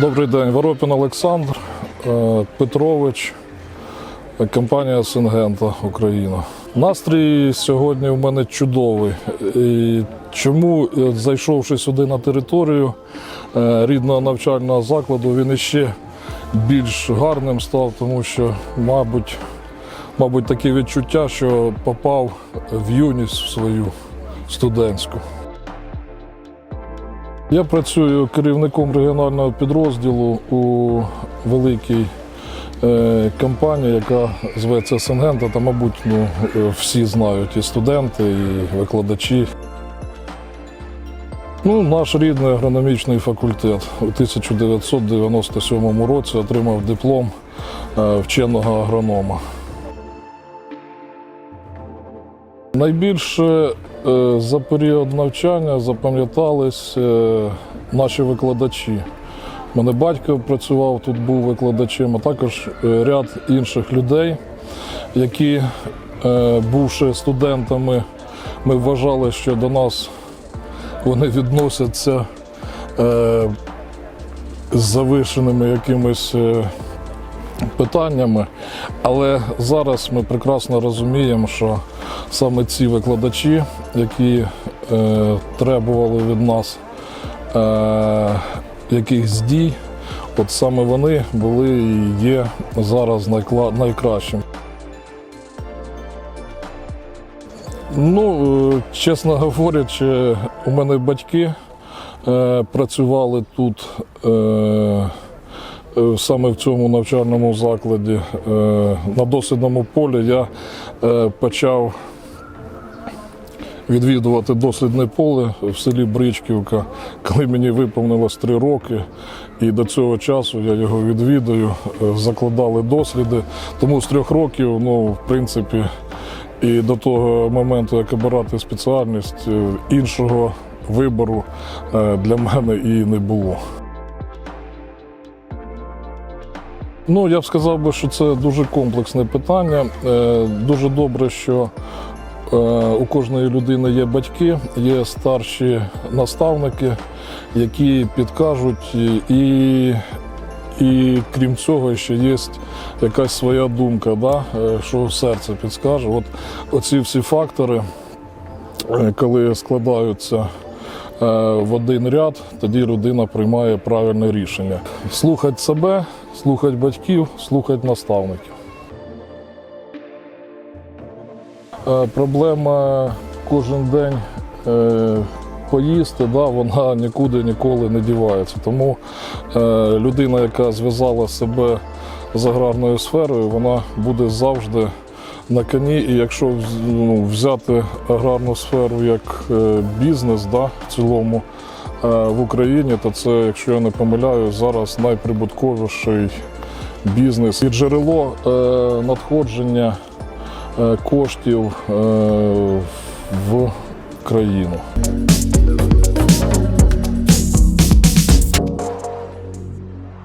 Добрий день, Воропін Олександр е, Петрович, компанія Сингента Україна. Настрій сьогодні в мене чудовий. І чому, е, зайшовши сюди на територію е, рідного навчального закладу, він іще більш гарним став, тому що, мабуть, мабуть, таке відчуття, що попав в юність свою студентську. Я працюю керівником регіонального підрозділу у великій е, компанії, яка зветься Сингента, та, мабуть, ну, е, всі знають і студенти, і викладачі. Ну, наш рідний агрономічний факультет у 1997 році отримав диплом е, вченого агронома. Найбільше е, за період навчання запам'ятались е, наші викладачі. Мене батько працював тут, був викладачем, а також е, ряд інших людей, які, бувши студентами, ми вважали, що до нас вони відносяться з завишеними якимись питаннями. Але зараз ми прекрасно розуміємо, що саме ці викладачі, які е, требували від нас е, якихось дій, от саме вони були і є зараз найкращим. Ну, е, чесно говорячи, у мене батьки е, працювали тут е, саме в цьому навчальному закладі. Е, на дослідному полі я е, почав відвідувати дослідне поле в селі Бричківка, коли мені виповнилось три роки. І до цього часу я його відвідую, е, закладали досліди. Тому з трьох років, ну, в принципі, і до того моменту, як обирати спеціальність, е, іншого вибору е, для мене і не було. Ну, я б сказав би, що це дуже комплексне питання. Е, Дуже добре, що е, у кожної людини є батьки, є старші наставники, які підкажуть, і, і крім цього, ще є якась своя думка, да? е, що серце підскаже. От оці всі фактори, коли складаються в один ряд, тоді людина приймає правильне рішення. Слухати себе, слухати батьків, слухати наставників. Е, Проблема кожен день е, поїсти, да, вона нікуди ніколи не дівається. Тому е, людина, яка зв'язала себе з аграрною сферою, вона буде завжди на коні. І якщо ну, взяти аграрну сферу як е, бізнес да, в цілому е, в Україні, то це, якщо я не помиляюсь, зараз найприбутковіший бізнес і джерело е, надходження коштів в країну.